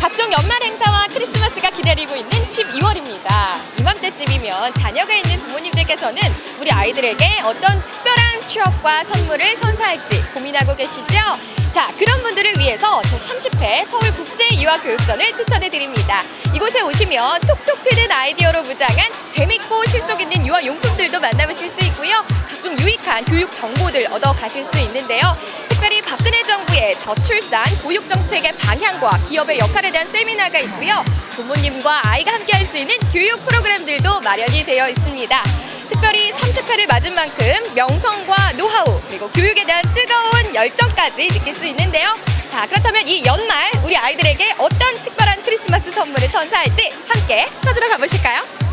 각종 연말 행사와 크리스마스가 기다리고 있는 12월입니다. 이맘때쯤이면 자녀가 있는 부모님들께서는 우리 아이들에게 어떤 특별한 추억과 선물을 선사할지 고민하고 계시죠? 자, 그런 분들을 위해서 제30회 서울국제 유아교육전을 추천해 드립니다. 이곳에 오시면 톡톡 튀는 아이디어로 무장한 재밌고 실속 있는 유아 용품들도 만나보실 수 있고요. 각종 유익한 교육 정보들 얻어 가실 수 있는데요. 특별히 박근혜 정부의 저출산 보육 정책의 방향과 기업의 역할에 대한 세미나가 있고요. 부모님과 아이가 함께 할 수 있는 교육 프로그램들도 마련이 되어 있습니다. 특별히 30회를 맞은 만큼 명성과 노하우 그리고 교육에 대한 뜨거운 열정까지 느낄 수 있는데요. 자 그렇다면 이 연말 우리 아이들에게 어떤 특별한 크리스마스 선물을 선사할지 함께 찾으러 가보실까요?